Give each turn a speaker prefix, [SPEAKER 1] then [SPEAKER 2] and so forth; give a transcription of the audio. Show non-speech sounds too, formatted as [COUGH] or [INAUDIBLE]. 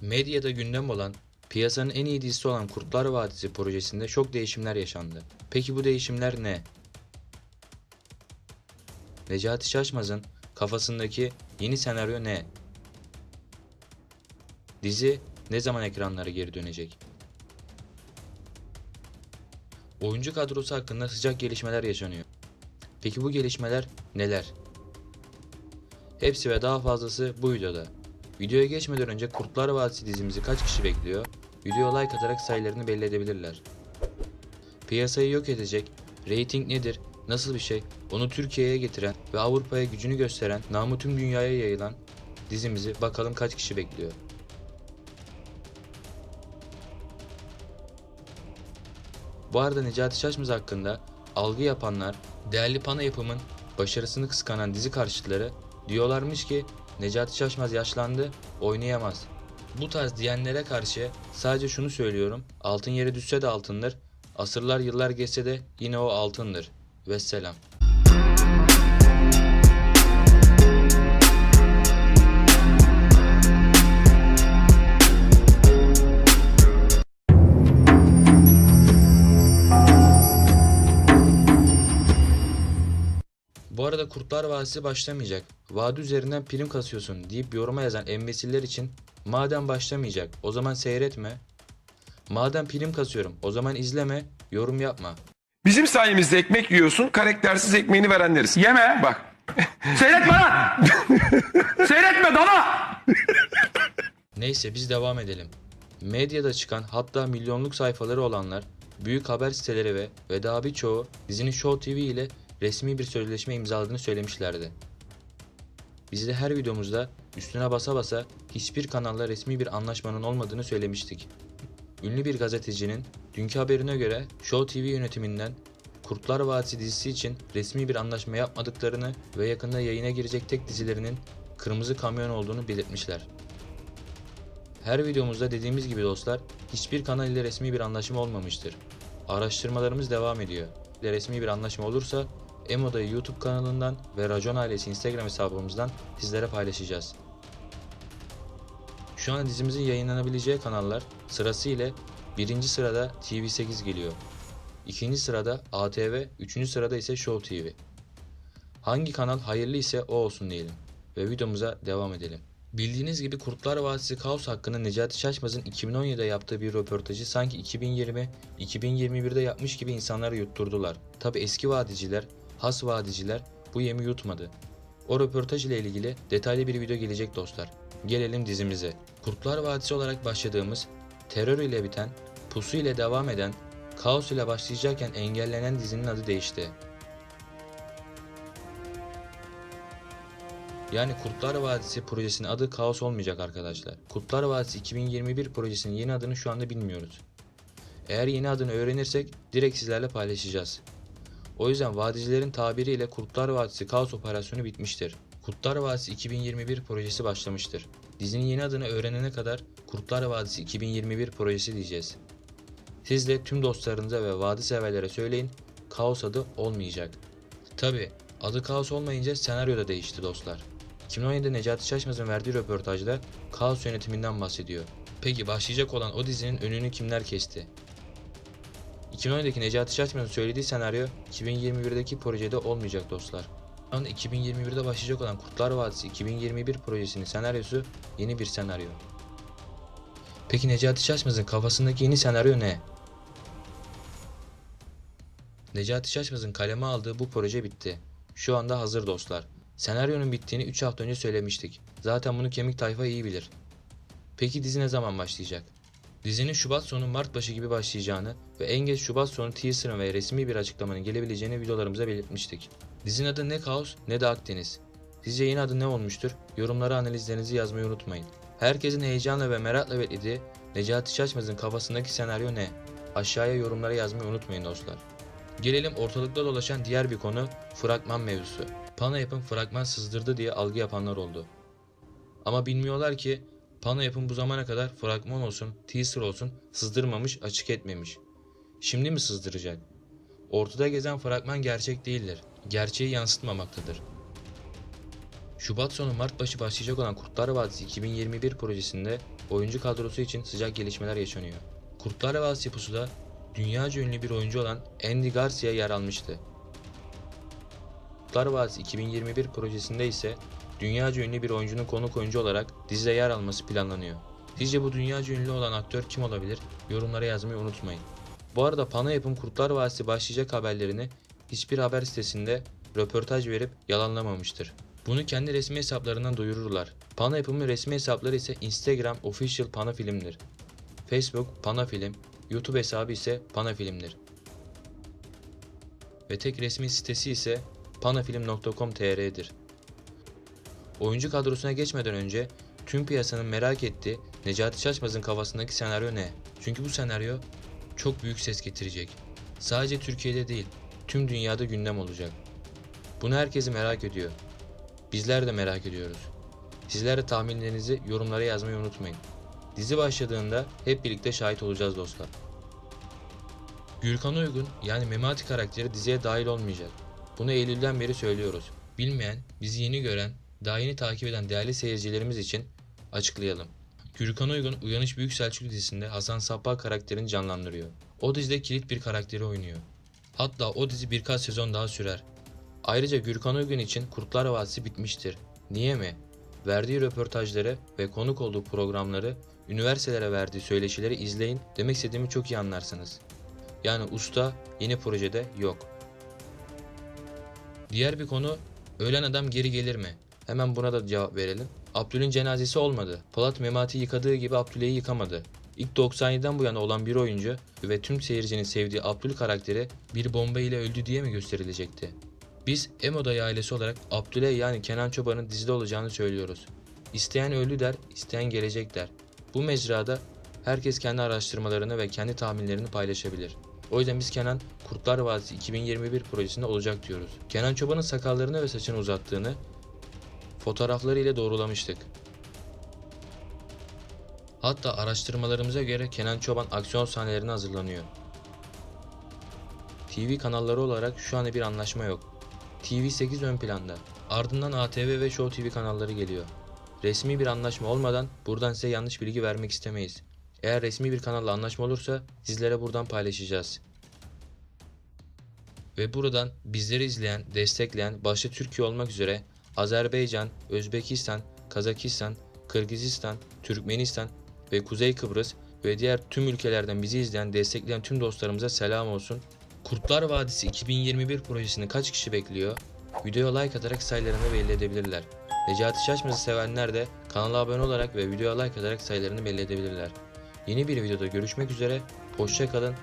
[SPEAKER 1] Medyada gündem olan, piyasanın en iyi dizisi olan Kurtlar Vadisi projesinde çok değişimler yaşandı. Peki bu değişimler ne? Necati Şaşmaz'ın kafasındaki yeni senaryo ne? Dizi ne zaman ekranlara geri dönecek? Oyuncu kadrosu hakkında sıcak gelişmeler yaşanıyor. Peki bu gelişmeler neler? Hepsi ve daha fazlası bu videoda. Videoya geçmeden önce Kurtlar Vadisi dizimizi kaç kişi bekliyor? Videoya like atarak sayılarını belli edebilirler. Piyasayı yok edecek, reyting nedir, nasıl bir şey, onu Türkiye'ye getiren ve Avrupa'ya gücünü gösteren, namı tüm dünyaya yayılan dizimizi bakalım kaç kişi bekliyor. Bu arada Necati Şaşmaz hakkında algı yapanlar, değerli pana yapımın başarısını kıskanan dizi karşıtları diyorlarmış ki Necati Şaşmaz yaşlandı, oynayamaz. Bu tarz diyenlere karşı sadece şunu söylüyorum. Altın yere düşse de altındır. Asırlar yıllar geçse de yine o altındır. Vesselam. Bu arada Kurtlar Vadisi başlamayacak. Vadi üzerinden prim kasıyorsun deyip yoruma yazan embesiller için madem başlamayacak o zaman seyretme. Madem prim kasıyorum o zaman izleme, yorum yapma.
[SPEAKER 2] Bizim sayemizde ekmek yiyorsun, karaktersiz ekmeğini verenleriz.
[SPEAKER 3] Yeme.
[SPEAKER 2] Bak. [LAUGHS]
[SPEAKER 3] Seyretme lan. [LAUGHS] Seyretme dana. [LAUGHS]
[SPEAKER 1] Neyse biz devam edelim. Medyada çıkan hatta milyonluk sayfaları olanlar, büyük haber siteleri ve ve daha birçoğu dizinin Show TV ile resmi bir sözleşme imzaladığını söylemişlerdi. Biz de her videomuzda üstüne basa basa hiçbir kanalla resmi bir anlaşmanın olmadığını söylemiştik. Ünlü bir gazetecinin dünkü haberine göre Show TV yönetiminden Kurtlar Vadisi dizisi için resmi bir anlaşma yapmadıklarını ve yakında yayına girecek tek dizilerinin Kırmızı Kamyon olduğunu belirtmişler. Her videomuzda dediğimiz gibi dostlar, hiçbir kanal ile resmi bir anlaşma olmamıştır. Araştırmalarımız devam ediyor. Resmi bir anlaşma olursa Emoda'yı YouTube kanalından ve Racon ailesi Instagram hesabımızdan sizlere paylaşacağız. Şu an dizimizin yayınlanabileceği kanallar sırasıyla birinci sırada TV8 geliyor. ikinci sırada ATV, üçüncü sırada ise Show TV. Hangi kanal hayırlı ise o olsun diyelim ve videomuza devam edelim. Bildiğiniz gibi Kurtlar Vadisi Kaos hakkında Necati Şaşmaz'ın 2017'de yaptığı bir röportajı sanki 2020-2021'de yapmış gibi insanlara yutturdular. Tabi eski vadiciler, has vadiciler bu yemi yutmadı. O röportaj ile ilgili detaylı bir video gelecek dostlar. Gelelim dizimize. Kurtlar Vadisi olarak başladığımız, terör ile biten, pusu ile devam eden, kaos ile başlayacakken engellenen dizinin adı değişti. Yani Kurtlar Vadisi projesinin adı Kaos olmayacak arkadaşlar. Kurtlar Vadisi 2021 projesinin yeni adını şu anda bilmiyoruz. Eğer yeni adını öğrenirsek direkt sizlerle paylaşacağız. O yüzden vadicilerin tabiriyle Kurtlar Vadisi Kaos operasyonu bitmiştir. Kurtlar Vadisi 2021 projesi başlamıştır. Dizinin yeni adını öğrenene kadar Kurtlar Vadisi 2021 projesi diyeceğiz. Siz de tüm dostlarınıza ve vadi severlere söyleyin, Kaos adı olmayacak. Tabi adı Kaos olmayınca senaryo da değişti dostlar. 2017'de Necati Şaşmaz'ın verdiği röportajda Kaos yönetiminden bahsediyor. Peki başlayacak olan o dizinin önünü kimler kesti? 2017'deki Necati Şaşmaz'ın söylediği senaryo 2021'deki projede olmayacak dostlar. Şu an 2021'de başlayacak olan Kurtlar Vadisi 2021 projesinin senaryosu yeni bir senaryo. Peki Necati Şaşmaz'ın kafasındaki yeni senaryo ne? Necati Şaşmaz'ın kaleme aldığı bu proje bitti. Şu anda hazır dostlar. Senaryonun bittiğini 3 hafta önce söylemiştik. Zaten bunu kemik tayfa iyi bilir. Peki dizi ne zaman başlayacak? Dizinin Şubat sonu Mart başı gibi başlayacağını ve en geç Şubat sonu teaser'ın ve resmi bir açıklamanın gelebileceğini videolarımıza belirtmiştik. Dizinin adı ne Kaos ne de Akdeniz. Sizce yeni adı ne olmuştur? Yorumlara analizlerinizi yazmayı unutmayın. Herkesin heyecanla ve merakla beklediği Necati Şaşmaz'ın kafasındaki senaryo ne? Aşağıya yorumlara yazmayı unutmayın dostlar. Gelelim ortalıkta dolaşan diğer bir konu fragman mevzusu. Pana yapım fragman sızdırdı diye algı yapanlar oldu. Ama bilmiyorlar ki Pana yapım bu zamana kadar fragman olsun, teaser olsun sızdırmamış, açık etmemiş. Şimdi mi sızdıracak? Ortada gezen fragman gerçek değildir. Gerçeği yansıtmamaktadır. Şubat sonu Mart başı başlayacak olan Kurtlar Vadisi 2021 projesinde oyuncu kadrosu için sıcak gelişmeler yaşanıyor. Kurtlar Vadisi Pusu'da dünyaca ünlü bir oyuncu olan Andy Garcia yer almıştı. Kurtlar Vadisi 2021 projesinde ise dünyaca ünlü bir oyuncunun konuk oyuncu olarak dizide yer alması planlanıyor. Sizce bu dünyaca ünlü olan aktör kim olabilir? Yorumlara yazmayı unutmayın. Bu arada Pana Yapım Kurtlar Vadisi başlayacak haberlerini hiçbir haber sitesinde röportaj verip yalanlamamıştır. Bunu kendi resmi hesaplarından duyururlar. Pana Yapım'ın resmi hesapları ise Instagram Official Pana Film'dir. Facebook Pana Film, YouTube hesabı ise Pana Film'dir. Ve tek resmi sitesi ise panafilm.com.tr'dir. Oyuncu kadrosuna geçmeden önce tüm piyasanın merak ettiği Necati Şaşmaz'ın kafasındaki senaryo ne? Çünkü bu senaryo çok büyük ses getirecek. Sadece Türkiye'de değil, tüm dünyada gündem olacak. Bunu herkesi merak ediyor. Bizler de merak ediyoruz. Sizler de tahminlerinizi yorumlara yazmayı unutmayın. Dizi başladığında hep birlikte şahit olacağız dostlar. Gürkan Uygun yani Memati karakteri diziye dahil olmayacak. Bunu Eylül'den beri söylüyoruz. Bilmeyen, bizi yeni gören, daha yeni takip eden değerli seyircilerimiz için açıklayalım. Gürkan Uygun Uyanış Büyük Selçuklu dizisinde Hasan Sappah karakterini canlandırıyor. O dizide kilit bir karakteri oynuyor. Hatta o dizi birkaç sezon daha sürer. Ayrıca Gürkan Uygun için Kurtlar Vadisi bitmiştir. Niye mi? Verdiği röportajları ve konuk olduğu programları, üniversitelere verdiği söyleşileri izleyin demek istediğimi çok iyi anlarsınız. Yani usta yeni projede yok. Diğer bir konu ölen adam geri gelir mi? Hemen buna da cevap verelim. Abdül'ün cenazesi olmadı. Polat Memati yıkadığı gibi Abdül'ü yıkamadı. İlk 97'den bu yana olan bir oyuncu ve tüm seyircinin sevdiği Abdül karakteri bir bomba ile öldü diye mi gösterilecekti? Biz Emodayı ailesi olarak Abdül'e yani Kenan Çoban'ın dizide olacağını söylüyoruz. İsteyen öldü der, isteyen gelecek der. Bu mecrada herkes kendi araştırmalarını ve kendi tahminlerini paylaşabilir. O yüzden biz Kenan Kurtlar Vadisi 2021 projesinde olacak diyoruz. Kenan Çoban'ın sakallarını ve saçını uzattığını fotoğrafları ile doğrulamıştık. Hatta araştırmalarımıza göre Kenan Çoban aksiyon sahnelerine hazırlanıyor. TV kanalları olarak şu anda bir anlaşma yok. TV8 ön planda. Ardından ATV ve Show TV kanalları geliyor. Resmi bir anlaşma olmadan buradan size yanlış bilgi vermek istemeyiz. Eğer resmi bir kanalla anlaşma olursa sizlere buradan paylaşacağız. Ve buradan bizleri izleyen, destekleyen başta Türkiye olmak üzere Azerbaycan, Özbekistan, Kazakistan, Kırgızistan, Türkmenistan ve Kuzey Kıbrıs ve diğer tüm ülkelerden bizi izleyen, destekleyen tüm dostlarımıza selam olsun. Kurtlar Vadisi 2021 projesini kaç kişi bekliyor? Videoya like atarak sayılarını belli edebilirler. Necati Şaşmaz'ı sevenler de kanala abone olarak ve videoya like atarak sayılarını belli edebilirler. Yeni bir videoda görüşmek üzere, hoşça kalın.